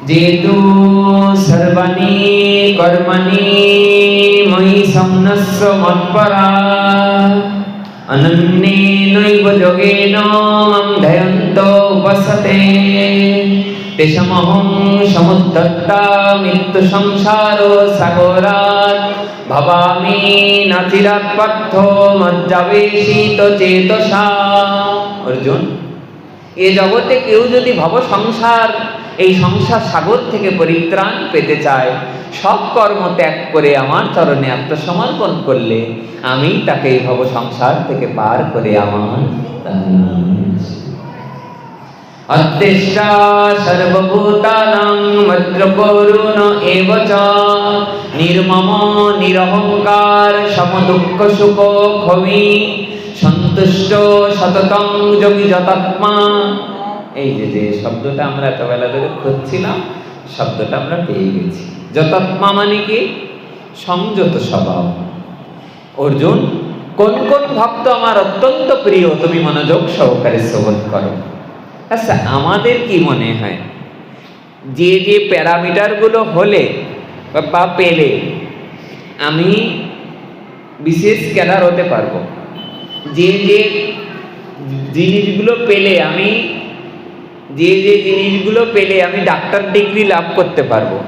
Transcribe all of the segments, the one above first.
যেতু সর্বাণি কর্মণি ময়ি সম্নস্ব মৎপরা অনন্যেনৈব যোগেন মাং ধ্যায়ন্ত উপাসতে তেষমহং সমুদ্ধত্তা মৃত্যু সংসার সাগরাত ভবামি নাচিরাত পার্থ মজ্জাবেশিত চেতসা অর্জুন এ জগতে কেউ যদি ভব সংসার এই সংসার সাগর থেকে পরিত্রাণ পেতে চায়। সব কর্ম ত্যাগ করে আমার চরণে আত্মসমর্পণ করলে আমি তাকে এই ভব সংসার থেকে পার করে আমার নির্মম নিরহংকার সুখ সন্তুষ্ট সততং যোগী যতাত্মা এই যে যে শব্দটা আমরা এতবেলা ধরে খুঁজছিলাম, শব্দটা আমরা পেয়ে গেছি। যতাত্মা মানে কি? সংযত স্বভাব। অর্জুন, কোন কোন ভক্ত আমার অত্যন্ত প্রিয়, তুমি মনোযোগ সহকারে শ্রবণ করো। আচ্ছা আমাদের কি মনে হয়? যে যে প্যারামিটারগুলো হলে বা- পেলে, আমি বিশেষ ক্যাডার হতে পারব। যে যে জিনিসগুলো পেলে আমি যে যে জিনিসগুলো পেলে আমি ডাক্তার ডিগ্রি লাভ করতে পারব।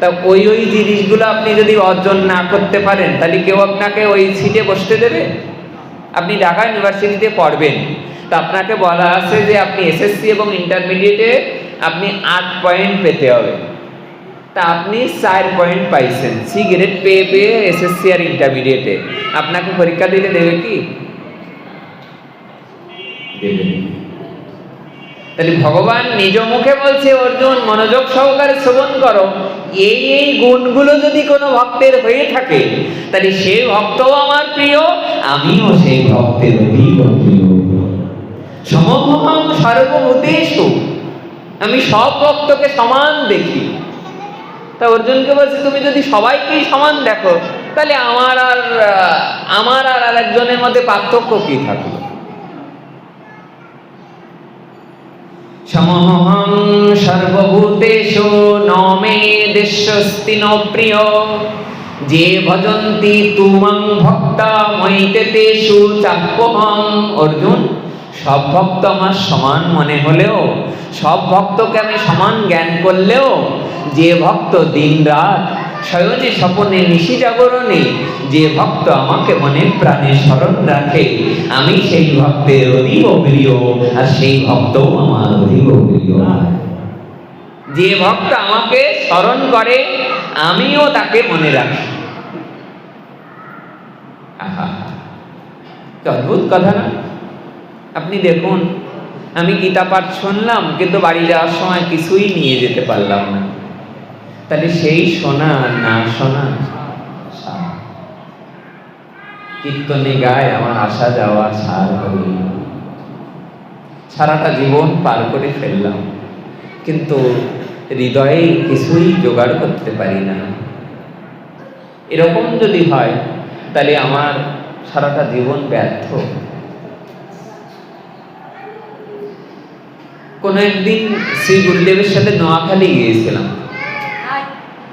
তা ওই ওই জিনিসগুলো আপনি যদি অর্জন না করতে পারেন, তাহলে কেউ আপনাকে ওই সিটে বসতে দেবে? আপনি ঢাকা ইউনিভার্সিটিতে পড়বেন। তা আপনাকে বলা আছে যে আপনি এসএসসি এবং ইন্টারমিডিয়েটে আপনি আট পয়েন্ট পেতে হবে। তা আপনি চার পয়েন্ট পাইছেন। সি গ্রেড পেয়ে পেয়ে এসএসসি আর ইন্টারমিডিয়েটে আপনাকে পরীক্ষা দিলে দেবে কি? দেবে। তাহলে ভগবান নিজ মুখে বলছে, অর্জুন, মনোযোগ সহকারে শ্রবণ করো। এই এই গুণগুলো যদি কোনো ভক্তের হয়ে থাকে, তাহলে সে ভক্তও আমার প্রিয়, আমিও সেই ভক্তের অতীব প্রিয়। সমভম সর্বভূতেষু। আমি সব ভক্তকে সমান দেখি। তা অর্জুনকে বলছে, তুমি যদি সবাইকেই সমান দেখো, তাহলে আমার আর আমার আর আরেকজনের মধ্যে পার্থক্য কি থাকল? সমহং সর্বভূতেষু নমে দেশস্তি ন যে ভজন্তি তুমং ভক্তা মৈতে তেষু চাপ্যহং। অর্জুন, সব ভক্ত আমার সমান মনে হলেও, সব ভক্তকে আমি সমান জ্ঞান করলেও, যে ভক্ত দিন রাত শয়নে স্বপনে নিশি জাগরণে যে ভক্ত আমাকে মনে প্রাণে স্মরণ রাখে, আমি সেই ভক্তের অতীব প্রিয় আর সেই ভক্তও আমার অতীব প্রিয়। যে ভক্ত আমাকে স্মরণ করে, আমিও তাকে মনে রাখি। অদ্ভুত কথা না? আপনি দেখুন, আমি গীতা পাঠ শুনলাম, কিন্তু বাড়ি যাওয়ার সময় কিছুই নিয়ে যেতে পারলাম না। তাহলে সেই শোনা না শোনা কীর্তনে গায় আমার আসা যাওয়া সার হয়ে। সারাটা জীবন পার করে ফেললাম। কিন্তু হৃদয়ে কিছুই জোগাড় করতে পারি না। এরকম যদি হয়, তাহলে আমার সারাটা জীবন ব্যর্থ। কোনো একদিন শ্রী গুরুদেবের সাথে নোয়াখালী গিয়েছিলাম।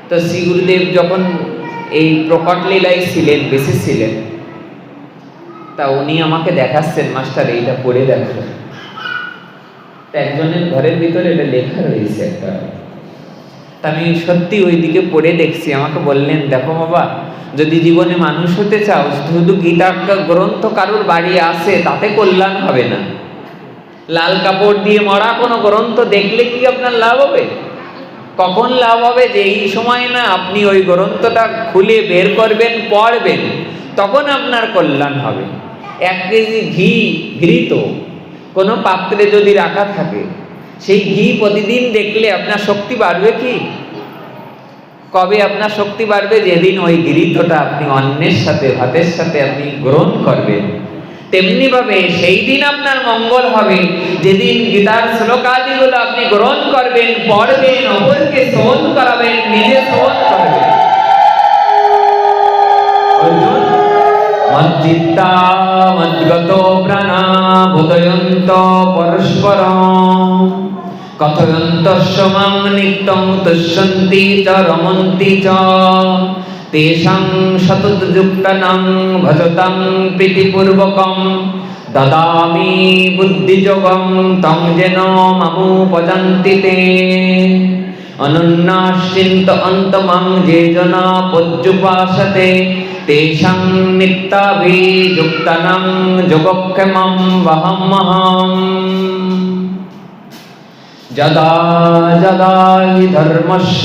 তো শ্রী গুরুদেব যখন এই প্রকট লীলায় ছিলেন বেশি ছিলেন তা উনি আমাকে দেখাচ্ছেন, মাস্টার, এইটা পড়ে দেখো। একজনের ঘরের ভিতরে এটা লেখা রয়েছে একটা। তা আমি সত্যি ওই দিকে পড়ে দেখছি, আমাকে বললেন, দেখো বাবা, যদি জীবনে মানুষ হতে চাও, শুধু গীতা গ্রন্থ কারুর বাড়ি আসে তাতে কল্যাণ হবে না। লাল কাপড় দিয়ে মরা কোনো গ্রন্থ দেখলে কি আপনার লাভ হবে? কখন লাভ হবে যে এই সময় না আপনি ওই গ্রন্থটা খুলে বের করবেন, পড়বেন, তখন আপনার কল্যাণ হবে। এক কেজি ঘি ঘৃত, কোনো পাত্রে যদি রাখা থাকে, সেই ঘি প্রতিদিন দেখলে আপনার শক্তি বাড়বে কি? কবে আপনার শক্তি বাড়বে? যেদিন ওই গৃহীতটা আপনি অন্যের সাথে, ভাতের সাথে আপনি গ্রহণ করবেন। তেমনি ভাবে সেই দিন আপনার মঙ্গল হবে। যেদিন গীতার শ্লোকাদিগুলো আপনি গ্রহণ করবেন পড়বেন অপরকে শ্রবণ করাবেন, নিজে শ্রবণ করবেন। অর্জুন, মজ্জিত্তা মদ্গত প্রাণা বোধয়ন্ত পরস্পরম। কথয়ন্তস্য মাং নিত্যং তুষ্যন্তি চ রমন্তি চ। তেষাং সততযুক্তানাং ভজতাং প্রীতিপূর্বকম। দদামি বুদ্ধিযোগম তং যেন মামুপজন্তি তে। অনন্যাশ্চিন্ত অন্তমং যে জনা পর্যুপাসতে তেষাং নিত্যাভিযুক্তানাং যোগক্ষেমং বহমহম যদা যদা হি ধর্মস্য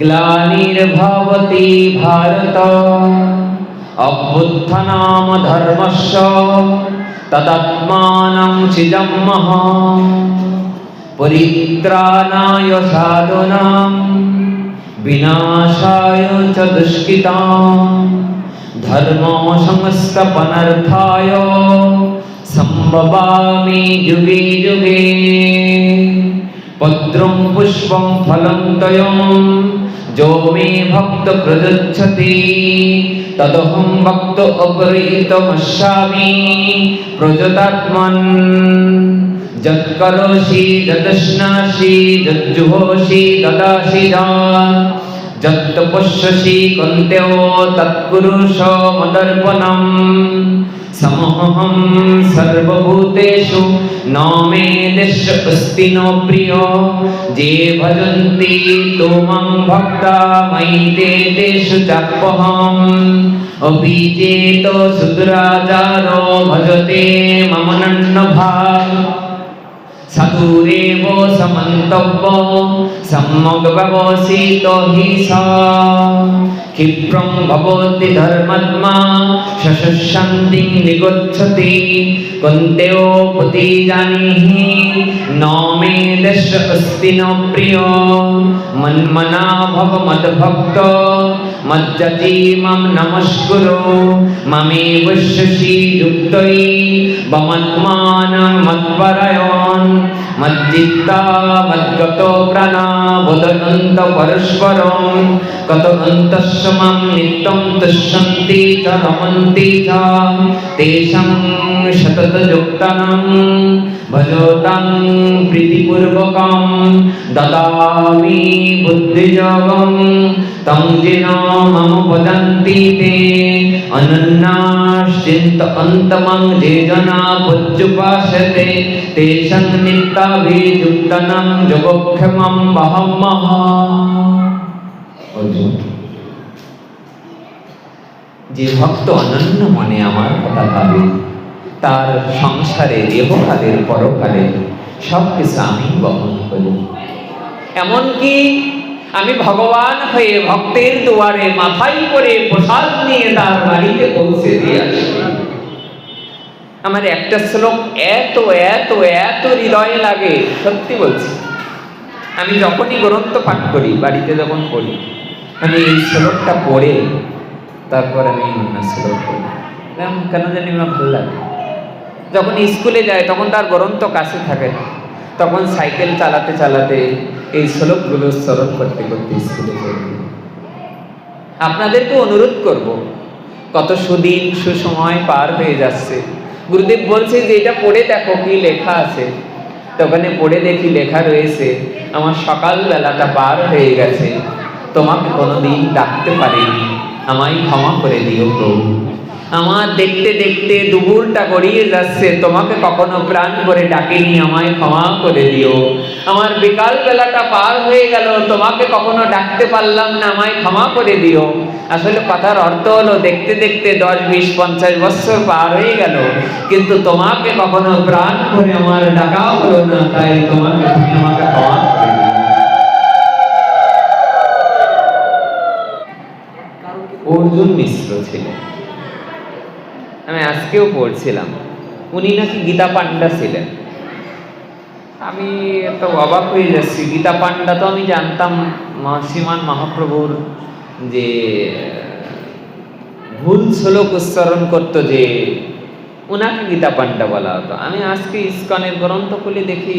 গ্লানির্ভবতি ভারত অভ্যুত্থানাম ধর্মস্য তদাত্মাनं চিজম্মহ পরিত্রাণায় সাধুনাং বিনাশায় চ দুষ্কৃতাম ধর্ম সংস্থাপনার্থায় সম্ভবামি যুগে যুগে পত্রং পুষ্পং ফলং তয়ং যো মে ভক্ত প্রযচ্ছতি তদহং ভক্ত অপরিতমস্যামি প্রযতাত্মন যৎকরোষি যদশ্নাসি যজ্জুহোষি দদাসি দান যত্তপশ্যসি কন্তেও তৎকুরুষ মদর্পণম সমহম সর্বভূতেষু न मे দেশ অস্তি নো প্রিয় যে ভজন্তি তোমং ভক্তা ময়ি তে তেষু চাপ্যহম অপি চেত সুদুরাচারো ভজতে মম নন্ন ভাগ সাধুরেব সমন্তব্য সম্যক ব্যবসিত হি সা ক্ষিপ্রং ভবতি ধর্মাত্মা শশান্তি নিগচ্ছতি কন্তেও পতি জানিহি ন মে দেশ অস্তি ন প্রিয় মন্মনা ভব মদ্ভক্ত মজ্জতি মম নমস্কুরু মমে বশ্যসি যুক্তৈ বমত্মানং মৎপরায়ণ মজ্জিত্তা মদ্গত প্রাণা বদনন্ত পরস্পরম কত অন্তস্য মাম নিত্যং তুষ্যন্তি চ রমন্তি চ তেষাং শততযুক্তানাং ভজতাং প্রীতিপূর্বকম দদামি বুদ্ধিযোগম তং জিন মম ভজন্তি তে অনন্যাশ্চিন্ত অন্তমং যে জনা পুজ্জুপাসতে তেষাং নিত্যাভিযুক্তানাং যোগক্ষেমং বহমহ অর্জুন, যে ভক্ত অনন্য মনে আমার কথা ভাবে, তার সংসারে দেহকালের পরকালে সব কিছু আমি বহন করি। এমনকি আমি ভগবান হয়ে ভক্তের দুয়ারে মাথায় করে প্রসাদ নিয়ে তার বাড়িতে পৌঁছে দিয়ে আমার একটা শ্লোক এত এত এত হৃদয়ে লাগে, সত্যি বলছি। আমি যখনই গ্রন্থ পাঠ করি, বাড়িতে যখন করি আমি এই শ্লোকটা পড়ে, তারপর আমি অন্য শ্লোক পড়ি। কেন জানি আমার ভালো লাগে? যখন স্কুলে যায়, তখন তার গ্রন্থ কাছে থাকে তখন সাইকেল চালাতে চালাতে এই শ্লোকগুলো স্মরণ করতে করতে স্কুলে। আপনাদেরকে অনুরোধ করব, কত সুদিন সুসময় পার হয়ে যাচ্ছে। গুরুদেব বলছে যে এটা পড়ে দেখো কি লেখা আছে। তো ওখানে পড়ে দেখি লেখা রয়েছে, আমার সকাল বেলাটা পার হয়ে গেছে। তোমাকে কোনোদিন ডাকতে পারিনি। আমায় ক্ষমা করে দিও প্রভু। আমার দেখতে দেখতে দুপুরটা গড়িয়ে যাচ্ছে। তোমাকে কখনো প্রাণ করে ডাকিনি, আমায় ক্ষমা করে দিও। আমার বিকাল বেলাটা পার হয়ে গেল, তোমাকে কখনো ডাকতে পারলাম না, আমায় ক্ষমা করে দিও। আসলে কথার অর্থ হলো, দেখতে দেখতে দশ, বিশ, পঞ্চাশ বছর পার হয়ে গেল, কিন্তু তোমাকে কখনো প্রাণ করে আমার ডাকা হলো না, তাই তোমাকে তুমি আমাকে ক্ষমা অর্জুন মিশ্র ছিলেন। আমি আজকেও পড়ছিলাম। উনি নাকি গীতা পান্ডা ছিলেন। আমি তো অবাক হয়ে যাচ্ছি। গীতা পান্ডা তো আমি জানতাম শ্রীমান মহাপ্রভুর যে, ভুল শ্লোক উচ্চারণ করতো যে ওনাকে গীতা পান্ডা বলা হতো। আমি আজকে ইস্কনের গ্রন্থ খুলে দেখি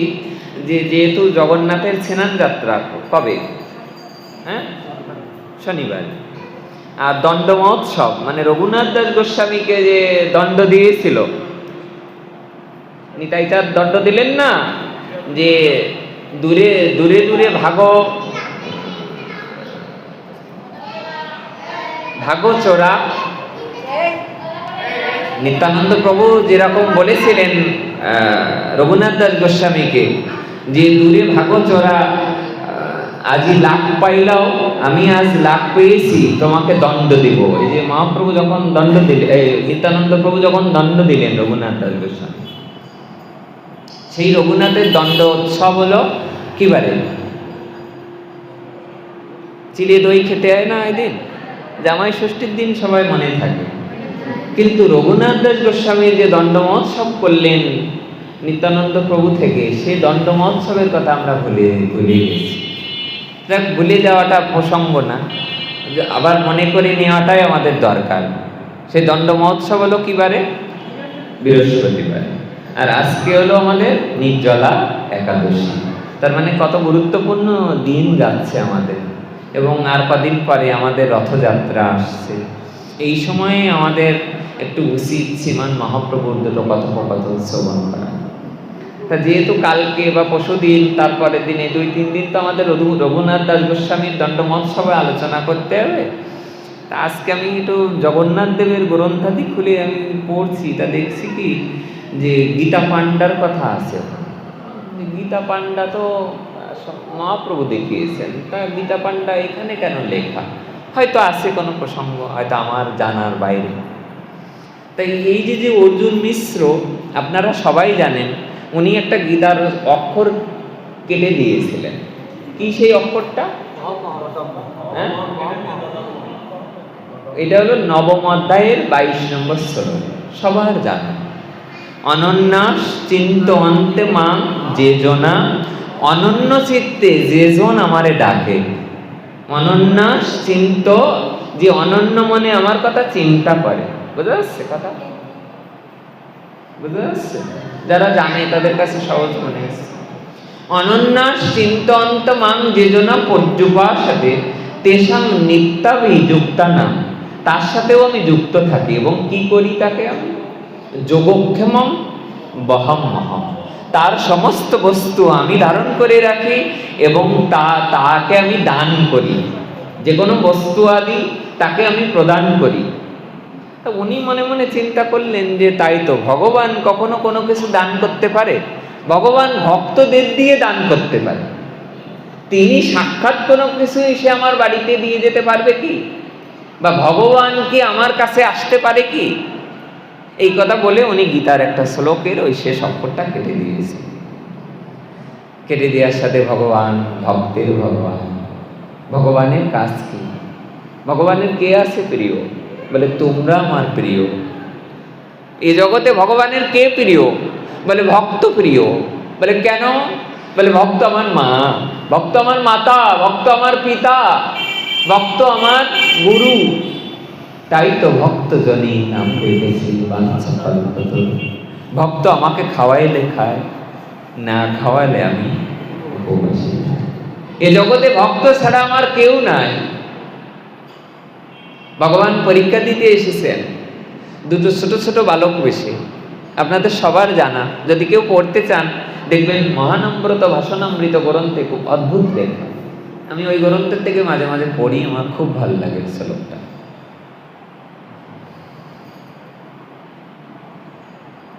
যে, যেহেতু জগন্নাথের স্নান যাত্রা কবে? হ্যাঁ? শনিবার। দণ্ড মহোৎসব মানে রঘুনাথ দাস গোস্বামীকে যে দণ্ড দিয়েছিল নিতাইটার দণ্ড দিলেন না? যে দূরে দূরে দূরে ভাগো ভাগো চোরা। নিত্যানন্দ প্রভু যেরকম বলেছিলেন রঘুনাথ দাস গোস্বামীকে, যে দূরে ভাগো চোরা আজি লাখ পাইলাও, আমি আজ লাখ পেয়েছি, তোমাকে দণ্ড দিব। এই যে মহাপ্রভু যখন দণ্ড দিলেন এই নিত্যানন্দ প্রভু যখন দণ্ড দিলেন রঘুনাথ দাস গোস্বামী, সেই রঘুনাথের দণ্ড উৎসব হলো কি বারে? চিড়ে দই খেতে হয় না এদিন? জামাই ষষ্ঠীর দিন সবাই মনে থাকে। কিন্তু রঘুনাথ দাস গোস্বামীর যে দণ্ড মহোৎসব করলেন নিত্যানন্দ প্রভু থেকে সেই দণ্ড মহোৎসবের কথা আমরা ভুলে ভুলে গেছি। দেখ ভুলে যাওয়াটা প্রসঙ্গ না। আবার মনে করে নেওয়াটাই আমাদের দরকার। সেই দণ্ড মহোৎসব হলো কি বারে? বৃহস্পতিবার। আর আজকে হলো আমাদের নির্জলা একাদশী। তার মানে কত গুরুত্বপূর্ণ দিন যাচ্ছে আমাদের। এবং আর কদিন পরে আমাদের রথযাত্রা আসছে। এই সময়ে আমাদের একটু উচিত শ্রীমান মহাপ্রভুর দুটো কথোপকথন শ্রবণ করা। তা যেহেতু কালকে বা পরশু দিন, তারপরের দিনে দুই, তিন দিন তো আমাদের রঘু- রঘুনাথ দাস গোস্বামীর দণ্ড মহোৎসবে আলোচনা করতে হবে। তা আজকে আমি একটু জগন্নাথ দেবের গ্রন্থাদি খুলে আমি পড়ছি, তা দেখছি কি যে গীতা পাণ্ডার কথা আছে। গীতা পাণ্ডা তো মহাপ্রভু দেখিয়েছেন, তা গীতা পাণ্ডা এখানে কেন লেখা? হয়তো আছে কোনো প্রসঙ্গ, হয়তো আমার জানার বাইরে। তাই এই যে যে অর্জুন মিশ্র, আপনারা সবাই জানেন উনি একটা গীতার অক্ষর কেটে দিয়েছিলেন। কি সেই অক্ষরটা? হ্যাঁ? এটা হলো নবম অধ্যায়ের বাইশ নম্বর শ্লোক। সবার জানা। অনন্যাস চিন্ত অন্তে মা যে জনা অনন্য চিত্তে যে জন আমারে ডাকে। অনন্যাস চিন্ত, যে অনন্য মনে আমার কথা চিন্তা করে। বুঝতে পারছে কথা? যারা জানে, তাদের কাছে সহজ মনে হচ্ছে। অনন্যাস চিন্তন্ত মাং যে জনা পর্যুপাসাতে তেসাং নিত্যাবি যুক্তা নাম তার সাথেও আমি যুক্ত থাকি এবং কি করি তাকে আমি? যোগক্ষেমম বহম মহম। তার সমস্ত বস্তু আমি ধারণ করে রাখি এবং তা, তাকে আমি দান করি। যে কোনো বস্তু আদি তাকে আমি প্রদান করি। তা উনি মনে মনে চিন্তা করলেন যে তাই তো ভগবান কখনো কোনো কিছু দান করতে পারে। ভগবান ভক্তদের দিয়ে দান করতে পারে। তিনি সাক্ষাৎ কোনো কিছু এসে আমার বাড়িতে দিয়ে যেতে পারবে কি? বা ভগবান কি আমার কাছে আসতে পারে কি? এই কথা বলে উনি গীতার একটা শ্লোকের ওই শেষ অক্ষরটা কেটে দিয়েছে। কেটে দেওয়ার সাথে ভগবান, ভক্তের ভগবান। ভগবানের কাজ কি? ভগবানের কে আছে প্রিয়? বলে, তোমরা আমার প্রিয়। এই জগতে ভগবানের কে প্রিয়? বলে, ভক্ত প্রিয়। বলে, কেন? বলে, ভক্ত আমার মা, ভক্ত আমার মাতা, ভক্ত আমার পিতা, ভক্ত আমার গুরু। তাই তো ভক্ত জনী নাম ভক্ত আমাকে খাওয়াইলে খায়, না খাওয়ালে আমি এ জগতে ভক্ত ছাড়া আমার কেউ নাই। ভগবান পরীক্ষা দিতে এসেছেন। দুটো ছোট ছোট বালক বেশি। আপনাদের সবার জানা। যদি কেউ পড়তে চান, দেখবেন মহানম্রত ভাষণামৃত গ্রন্থে খুব অদ্ভুত লেখা। আমি ওই গ্রন্থের থেকে মাঝে মাঝে পড়ি, আমার খুব ভালো লাগে শ্লোকটা।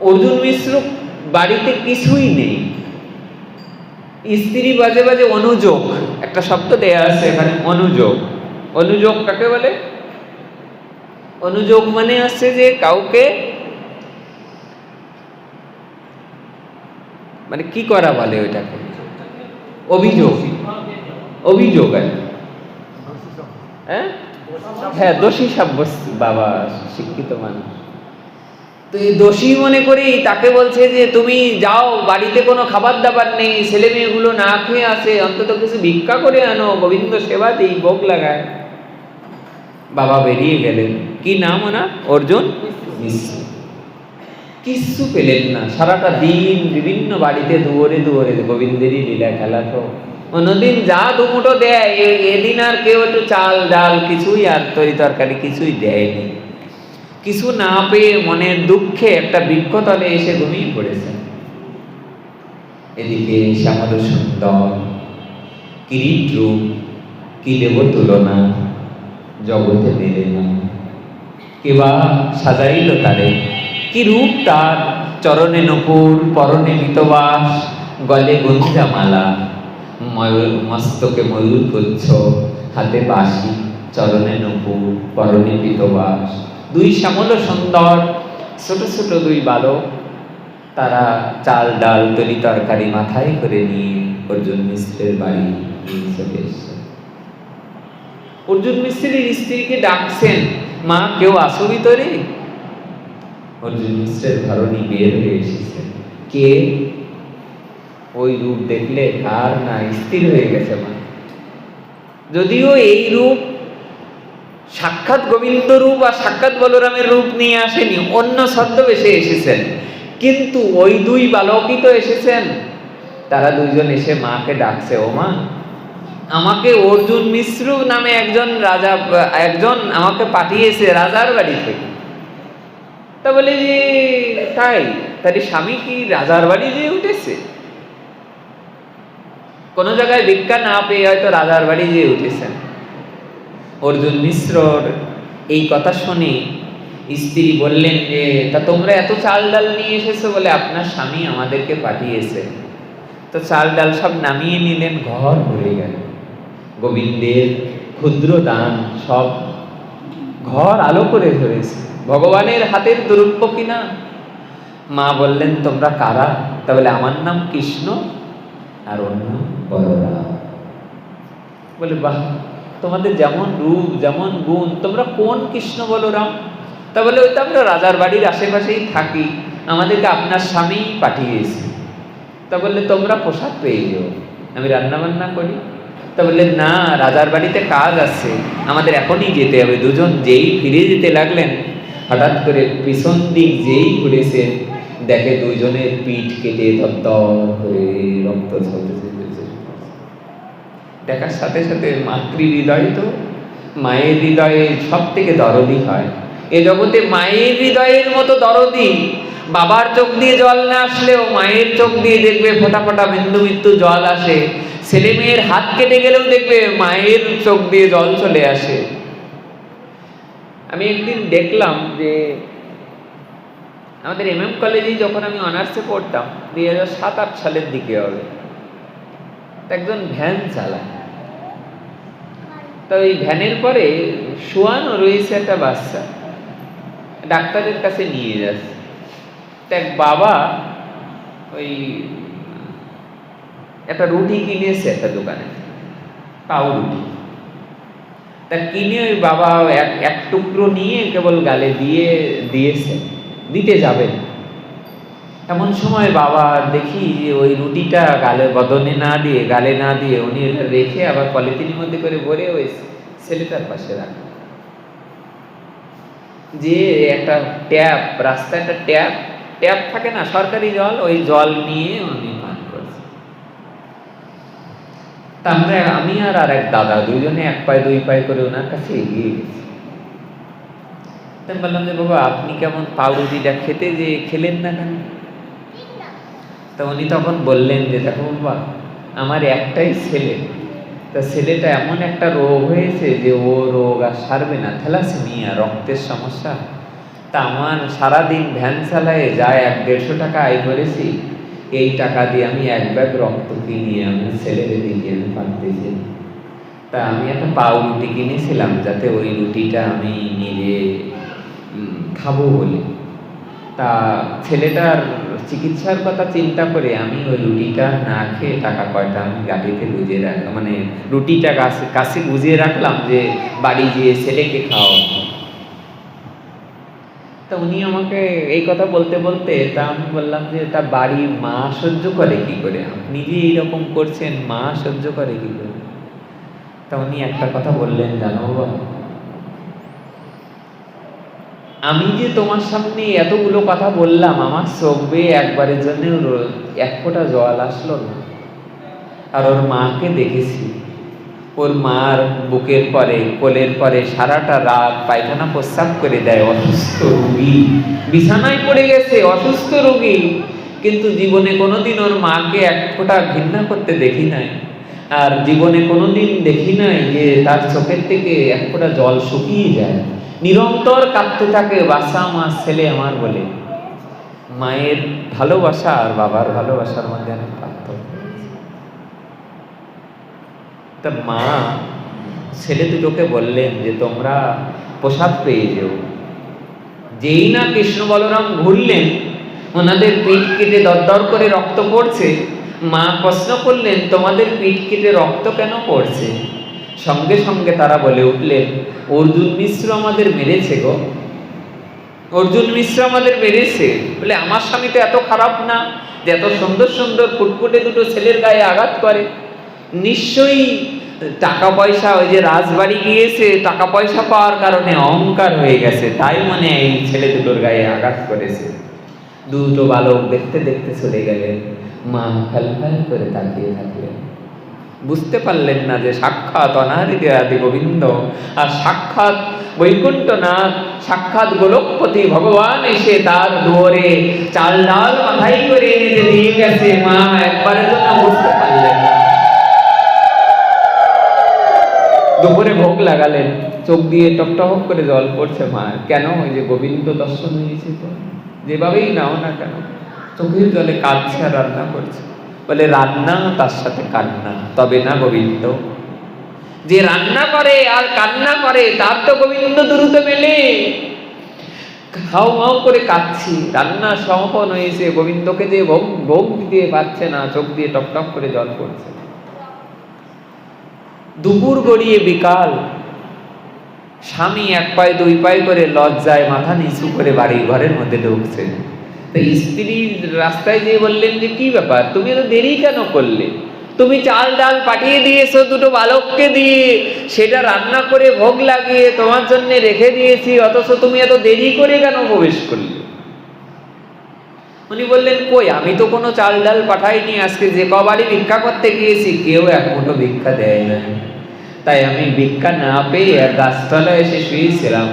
অর্জুন মিশ্র বাড়িতে কিছুই নেই। স্ত্রী বাজে বাজে অনুযোগ। একটা শব্দ দেয়া আছে এখানে, অনুযোগ। অনুযোগ কাকে বলে? অনুযোগ মানে আছে যে কাউকে মানে কি করা বলে ওইটাকে? অভিযোগ। অভিযোগ আর হ্যাঁ? হ্যাঁ দোষী সাব্যস্ত, বাবা, শিক্ষিত মানুষ। তো এই দোষী মনে করেই তাকে বলছে যে, তুমি যাও, বাড়িতে কোনো খাবার দাবার নেই ছেলে মেয়েগুলো না খেয়ে আসে, অন্তত কিছু ভিক্ষা করে আনো, গোবিন্দ সেবা দিই, ভোগ লাগায়। বাবা বেরিয়ে গেলেন। কি নাম ওনা অর্জুন? মিশ্র কিচ্ছু পেলেন না। সারাটা দিন বিভিন্ন বাড়িতে দুয়ারে দুয়ারে গোবিন্দেরই লীলা খেলা তো। অন্যদিন যা দুমুটো দেয় এদিন আর কেউ একটু চাল ডাল কিছুই আর তরি তরকারি কিছুই দেয়নি। কিছু না পেয়ে মনের দুঃখে একটা বৃক্ষতলে এসে ঘুমিয়ে পড়েছেন এদিকে শ্যামল সুন্দর কিরিট রূপ কি দেব তুলনা জগতে মেলে না। কেবা সাজাইল তারে। কি রূপ তার? চরণে নপুর পরনে মিতবাস গলে গঞ্জামালা ময়ূর মস্তকে ময়ূর গুচ্ছ হাতে বাঁশি, চরণে নপুর পরনে পিতবাস দুই শ্যামল সুন্দর, ছোট ছোট দুই বালক। তারা চাল ডাল তরি তরকারি মাথায় করে নিয়ে অর্জুন মিশ্রের বাড়ি চলে এসছে। অর্জুন মিশ্রের স্ত্রীকে ডাকছেন, মা, কেউ আসো ভিতরে? অর্জুন মিশ্রের ধরনী বের হয়ে এসেছেন। কে? ওই রূপ দেখলে আর না, স্থির হয়ে গেছে মা। যদিও এই রূপ সাক্ষাৎ গোবিন্দ রূপ আর সাক্ষাৎ বলরামের রূপ নিয়ে আসেনি, অন্য ছদ্মবেশে এসেছেন। কিন্তু ওই দুই বালকই তো এসেছেন। তারা দুইজন এসে মাকে ডাকছে, ও মা আমাকে অর্জুন মিশ্র নামে একজন রাজা, একজন আমাকে পাঠিয়েছে রাজার বাড়ি থেকে। তা বলে যে, তাই তার স্বামী কি রাজার বাড়ি যেয়ে উঠেছে? কোন জায়গায় ভিক্ষা না পেয়ে হয়তো রাজার বাড়ি যেয়ে উঠেছেন। অর্জুন মিশ্রর এই কথা শুনে স্ত্রী বললেন যে, তা তোমরা এত চাল ডাল নিয়ে এসেছ বলে আপনার স্বামী আমাদেরকে পাঠিয়েছে। তো চাল ডাল সব নামিয়ে নিলেন, ঘর ভরে গেল। গোবিন্দের ক্ষুদ্র দান সব ঘর আলো করে ধরেছে। ভগবানের হাতের দুরূপ্য কিনা? মা বললেন, তোমরা কারা? তা বলে আমার নাম কৃষ্ণ আর নাম বলরাম। বলে, বাহ, তোমাদের যেমন রূপ, যেমন গুণ, তোমরা কোন কৃষ্ণ বলরাম? তা বলে, ওই তো আমরা রাজার বাড়ির আশেপাশেই থাকি। আমাদেরকে আপনার স্বামী পাঠিয়েছে। তা বললে, তোমরা প্রসাদ পেয়ে যাও। আমি রান্না বান্না করি। তা বললেন, না, রাজার বাড়িতে কাজ আছে। আমাদের এখনই যেতে হবে। দুজন যেই ফিরে যেতে লাগলেন, হঠাৎ করে পিছন দিক যেই ঘুরেছেন দেখে দুইজনের পিঠ কেটে রক্ত দেখার সাথে সাথে মাতৃ হৃদয় তো, মায়ের হৃদয়ে সব থেকে দরদি হয়। এ জগতে মায়ের হৃদয়ের মতো দরদি। বাবার চোখ দিয়ে জল না আসলেও মায়ের চোখ দিয়ে দেখবে ফোটা ফোটা বিন্দু মৃত্যু জল আসে। ছেলে মেয়ের হাত কেটে গেলেও দেখবে মায়ের চোখ দিয়ে জল চলে আসে। আমি একদিন দেখলাম যে আমাদের এম এম কলেজে যখন আমি অনার্সে পড়তাম, দুই হাজার সাত, আট সালের দিকে হবে। একজন ভ্যান চালায়। তো ওই ভ্যানের পরে শোয়ানো রয়েছে একটা বাচ্চা। ডাক্তারের কাছে নিয়ে যাচ্ছে। এক বাবা ওই একটা রুটি কিনেছে একটা দোকানে। পাউ রুটি তা কিনে ওই বাবা এক এক টুকরো নিয়ে কেবল গালে দিয়ে, দিয়েছে, দিতে যাবেন এমন সময় বাবা দেখি যে ওই রুটিটা গালে বদনে না দিয়ে, গালে না দিয়ে উনি এটা রেখে আবার পলিথিনের মধ্যে করে ভরে ওই ছেলেটার পাশে রাখে। যে একটা ট্যাপ, রাস্তায় একটা ট্যাপ ট্যাপ থাকে না, সরকারি জল, ওই জল নিয়ে উনি পান করছে তা আমরা, আমি আর আর এক দাদা দুইজনে এক পায়ে দুই পায়ে করে ওনার কাছে এগিয়ে গেছি। আমি বললাম যে, বাবা, আপনি কেমন পাউরুটিটা খেতে যে খেলেন না কেন? তা উনি তখন বললেন যে, দেখো বাবা, আমার একটাই ছেলে। তা ছেলেটা এমন একটা রোগ হয়েছে যে, ও রোগ আর সারবে না। থ্যালাসেমিয়া, রক্তের সমস্যা। তা আমার সারাদিন ভ্যান চালায় যায়, এক দেড়শো টাকা আয় করেছি। এই টাকা দিয়ে আমি এক ব্যাগ রক্ত কিনি আমি ছেলেদের দিকে আমি পাঠাতেছি তা আমি একটা পাউ রুটি কিনেছিলাম যাতে ওই রুটিটা আমি নিজে খাব বলে। তা ছেলেটার চিকিৎসার কথা চিন্তা করে আমি ওই রুটিটা না খেয়ে টাকা কয়টা আমি গাড়িতে গুজিয়ে রাখলাম। মানে রুটিটা কাছে কাছে গুজিয়ে রাখলাম যে বাড়ি গিয়ে ছেলেকে খাওয়াবো। তা উনি আমাকে এই কথা বলতে বলতে তা আমি বললাম যে, তা বাড়ির মা সহ্য করে কি করে? আপনি যে এইরকম করছেন, মা সহ্য করে কি করে? তা উনি একটা কথা বললেন, জানো বাবা। আমি যে তোমার সামনে এতগুলো কথা বললাম, আমার চোখ বেয়ে একবারের জন্য এক ফোঁটা জল আসলো না। আর ওর মাকে দেখেছি। ওর মার বুকের পরে, কোলের পরে সারাটা রাত পায়খানা প্রস্রাব করে দেয় অসুস্থ রুগী। বিছানায় পড়ে গেছে অসুস্থ রুগী। কিন্তু জীবনে কোনোদিন ওর মাকে এক ফোঁটা ঘৃণা করতে দেখি নাই। আর জীবনে কোনোদিন দেখি নাই যে তার চোখের থেকে এক ফোঁটা জল শুকিয়ে যায়। নিরন্তর কাঁদতে থাকে বাসা আমার ছেলে আমার বলে। মায়ের ভালোবাসা আর বাবার ভালোবাসার মধ্যে অনেক পার্থক্য আছে। তা মা, ছেলে দুটোকে বললেন যে, তোমরা প্রসাদ পেয়ে যেও। যেই না কৃষ্ণ বলরাম ঘুরলেন, ওনাদের পিঠ কেটে দরদর করে রক্ত পড়ছে। মা প্রশ্ন করলেন, তোমাদের পিঠ কেটে রক্ত কেন পড়ছে? সঙ্গে সঙ্গে তারা বলে উঠলেন, অর্জুন মিশ্র আমাদের মেরেছে গো। অর্জুন মিশ্র আমাদের মেরেছে? বলে, আমার স্বামী তো এত খারাপ না, যে এত সুন্দর সুন্দর ফুটফুটে দুটো ছেলের গায়ে আঘাত করে। নিশ্চয়ই টাকা পয়সা ওই যে রাজবাড়ি গিয়েছে, টাকা পয়সা পাওয়ার কারণে অহংকার হয়ে গেছে। তাই মনে এই ছেলে দুটোর গায়ে আঘাত করেছে। দুটো বালক দেখতে দেখতে চলে গেলেন। মা ফ্যাল ফ্যাল করে তাকিয়ে থাকলেন। বুঝতে পারলেন না যে সাক্ষাৎ অনাহৃতি আদি গোবিন্দ আর সাক্ষাৎ বৈকুণ্ঠনাথ, সাক্ষাৎ গোলকপতি ভগবান এসে তার দুয়ারে চাল ডাল মাথায় করে এনে দিয়ে গেছে। মা একবারের জন্য বুঝতে পারলেন না। দুপুরে ভোগ লাগালেন। চোখ দিয়ে টকটক করে জল পড়ছে মা। কেন? ওই যে গোবিন্দ দর্শন হয়েছে তো। যেভাবেই নাও না কেন, চোখের জলে কাঁদছে আর রান্না করছে। বলে, রান্না তার সাথে কান্না, তবে না গোবিন্দ? যে রান্না করে আর কান্না করে, তার তো গোবিন্দ দ্রুত মেলে। খাও মাও করে কাঁদছি। রান্না সমাপন হয়েছে। গোবিন্দকে যে ভোগ ভোগ দিতে পারছে না, চোখ দিয়ে টকটক করে জল পড়ছে। দুপুর গড়িয়ে বিকাল, স্বামী এক পায়ে দুই পায়ে করে লজ্জায় মাথা নিচু করে বাড়ি ঘরের মধ্যে ঢুকছে। তো স্ত্রী রাস্তায় যেয়ে বললেন যে, কি ব্যাপার? তুমি এত দেরি কেন করলে? তুমি চাল ডাল পাঠিয়ে দিয়েছ দুটো বালককে দিয়ে। সেটা রান্না করে ভোগ লাগিয়ে তোমার জন্য রেখে দিয়েছি, অথচ তুমি এত দেরি করে কেন প্রবেশ করলে? উনি বললেন, কই, আমি তো কোনো চাল ডাল পাঠাইনি, আজকে যে কবারই ভিক্ষা করতে গিয়েছি, কেউ এক মুঠো ভিক্ষা দেয় না। তাই আমি ভিক্ষা না পেয়ে এক গাছতলায় এসে শুয়েছিলাম।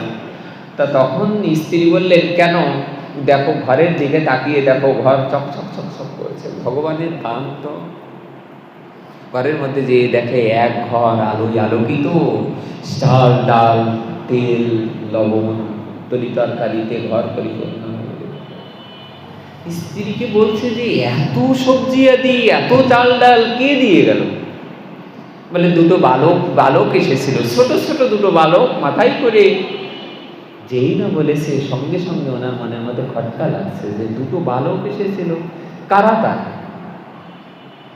তা তখন স্ত্রী বললেন, কেন? দেখো, ঘরের দিকে তাকিয়ে দেখো, ঘর চক চক চক চকচক করেছে। ভগবানের দান তো। ঘরের মধ্যে যে দেখে এক ঘর আলোয় আলোকিত। চাল, ডাল, তেল, লবণ, তরি তরকারিতে ঘর পরিপূর্ণ। স্ত্রীকে বলছে যে, এত সবজি আদি, এত চাল ডাল, কে দিয়ে গেল? বলে, দুটো বালক বালক এসেছিল, ছোট ছোট দুটো বালক, মাথায় করে যেই না বলেছে, সঙ্গে সঙ্গে ওনার মনের মধ্যে খটকা লাগছে যে, দুটো বালক এসেছিল, কারা তারা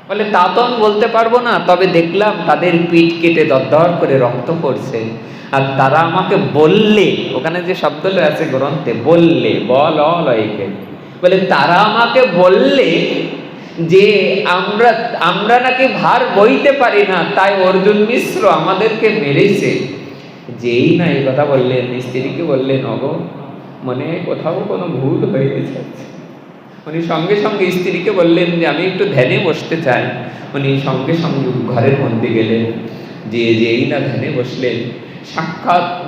বলে, তা তো আমি বলতে পারব না, তবে দেখলাম তাদের পিঠ কেটে দরদর করে রক্ত পড়ছে। আর তারা আমাকে বললে, ওখানে যে শব্দটা আছে গ্রন্থে, বললে, বল অলয়কে বলে, তারা আমাকে বললে যে আমরা আমরা নাকি ভার বইতে পারি না, তাই অর্জুন মিশ্র আমাদেরকে মেরেছে। যেই না এই কথা বললেন, স্ত্রীকে বললেন, অগ, মনে কোথাও কোনো ভুল হয়ে গেছে। উনি সঙ্গে সঙ্গে স্ত্রীকে বললেন যে, আমি একটু ধ্যানে বসতে চাই। উনি সঙ্গে সঙ্গে ঘরের মধ্যে গেলেন। যে যেই না ধ্যানে বসলেন, সাক্ষাৎ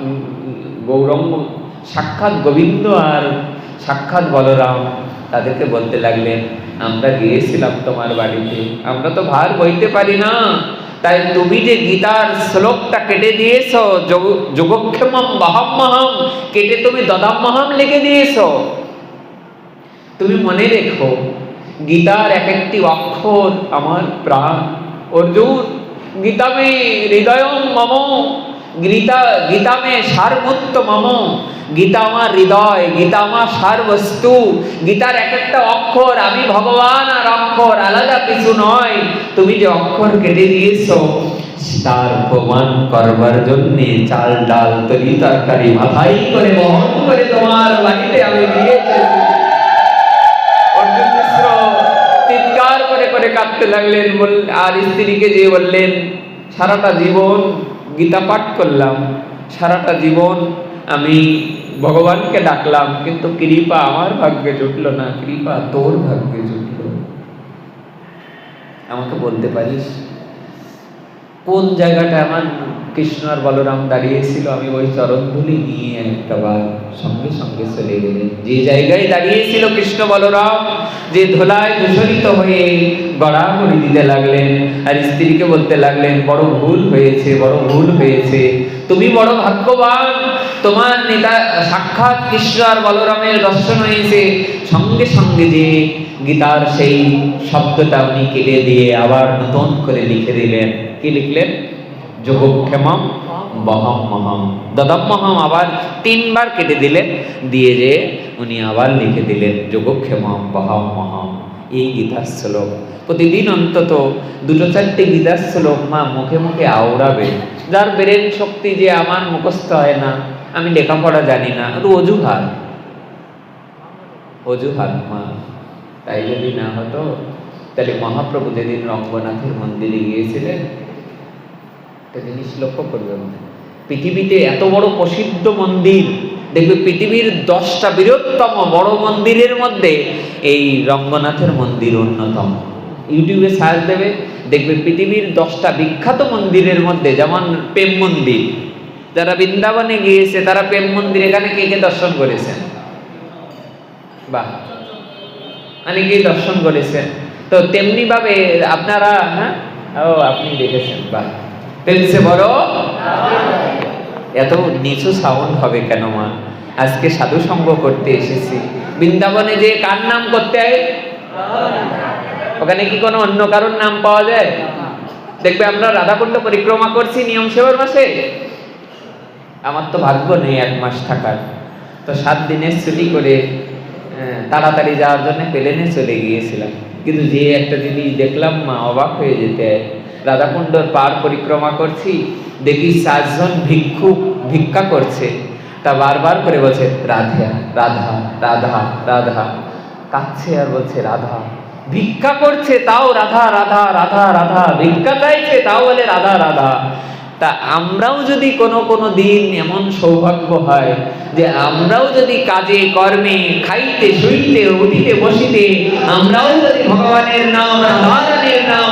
গৌরঙ্গ, সাক্ষাৎ গোবিন্দ আর সাক্ষাৎ বলরাম তাদেরকে বলতে লাগলেন, আমরা গিয়েছিলাম তোমার বাড়িতে। আমরা তো ভার বইতে পারি না। তাই তুমি যে গীতার শ্লোকটা কেটে দিয়েছ, যোগ- যোগক্ষেমম বাহাম্মহম, কেটে তুমি দদাম্মহম লিখে দিয়েছ। তুমি মনে রেখো, গীতার এক একটি অক্ষর আমার প্রাণ। অর্জুন গীতামে হৃদয়ম মম গীতা গীতামে সারমুত্ত মম, গীতা আমার হৃদয়, গীতা আমার সার বস্তু গীতার এক একটা অক্ষর আমি ভগবান আর অক্ষর আলাদা কিছু নয়। তুমি যে অক্ষর কেটে দিয়েছ, তার প্রমাণ করবার জন্য চাল ডাল তরি তরকারি মাথায় করে, বহন করে তোমার বাড়িতে আমি দিয়েছি চিৎকার করে করে কাঁদতে লাগলেন আর স্ত্রীকে যে বললেন, সারাটা জীবন গীতা পাঠ করলাম, সারাটা জীবন আমি ভগবানকে ডাকলাম, কিন্তু কৃপা আমার ভাগ্যে জুটলো না, কৃপা তোর ভাগ্যে জুটলো। আমাকে বলতে পারিস, কোন জায়গাটা আমার কৃষ্ণ আর বলরাম দাঁড়িয়েছিল? আমি ওই চরণধুলি নিয়ে একটা বার সঙ্গে সঙ্গে চলে গেলেন। যে জায়গায় দাঁড়িয়েছিল কৃষ্ণ বলরাম, যে ধোলায় দূষণিত হয়ে গড়াগড়ি দিতে লাগলেন আর স্ত্রীকে বলতে লাগলেন, বড় ভুল হয়েছে, বড় ভুল হয়েছে। তুমি বড় ভাগ্যবান। তোমার নেতা সাক্ষাৎ কৃষ্ণ আর বলরামের দর্শন হয়েছে। সঙ্গে সঙ্গে যে গীতার সেই শব্দটা উনি কেটে দিয়ে আবার নতুন করে লিখে দিলেন। কি লিখলেন? যোগক্ষেমম বহম মহম। দদম মহম আবার তিনবার কেটে দিলেন। দিয়ে যে উনি আবার লিখে দিলেন, যোগক্ষেমম বহম মহম। এই গীতার শ্লোক প্রতিদিন অন্তত দুটো চারটে গীতার শ্লোক মা মুখে মুখে আওড়াবে। যার ব্রেন শক্তি যে আমার মুখস্থ হয় না, আমি লেখাপড়া জানি না, তো অজুহাত। অজুহাত, মা। তাই যদি না হতো, তাহলে মহাপ্রভু যেদিন রঙ্গনাথের মন্দিরে গিয়েছিলেন একটা জিনিস লক্ষ্য করবে মনে পৃথিবীতে এত বড় প্রসিদ্ধ মন্দির, দেখবে পৃথিবীর দশটা বৃহত্তম বড় মন্দিরের মধ্যে এই রঙ্গনাথের মন্দির অন্যতম। ইউটিউবে সার্চ দেবে, দেখবে পৃথিবীর দশটা বিখ্যাত মন্দিরের মধ্যে, যেমন প্রেম মন্দির। যারা বৃন্দাবনে গিয়েছে, তারা প্রেম মন্দির, এখানে কে কে দর্শন করেছেন? বাহ। অনেকেই দর্শন করেছেন? তো তেমনি ভাবে আপনারা হ্যাঁ? ও, আপনি দেখেছেন, বাহ। পেলছে বড়? এত নিচু সাউন্ড হবে কেন, মা? আজকে সাধু সঙ্গ করতে এসেছি। বৃন্দাবনে যে কার নাম করতে হয়? ওখানে কি কোনো অন্য কারোর নাম পাওয়া যায়? দেখবে আমরা রাধাকুণ্ড পরিক্রমা করছি নিয়ম সেবার মাসে। আমার তো ভাগ্য নেই এক মাস থাকার। তো সাত দিনের ছুটি করে তাড়াতাড়ি যাওয়ার জন্য প্লেনে চলে গিয়েছিলাম। কিন্তু যে একটা জিনিস দেখলাম, মা অবাক হয়ে যেতে। রাধাকুণ্ডর পার পরিক্রমা করছি, দেখি চারজন ভিক্ষু ভিক্ষা করছে। তা বারবার করে বলছে, রাধা রাধা রাধা রাধা। কাচ্ছে আর বলছে, রাধা। ভিক্ষা করছে তাও রাধা রাধা রাধা রাধা। ভিক্ষা চাইছে তাও বলে, রাধা রাধা। তা আমরাও যদি কোনো কোনো দিন এমন সৌভাগ্য হয় যে আমরাও যদি কাজে, কর্মে, খাইতে, শুইতে, উঠিতে, বসিতে, আমরাও যদি ভগবানের নাম, রাধারানীর নাম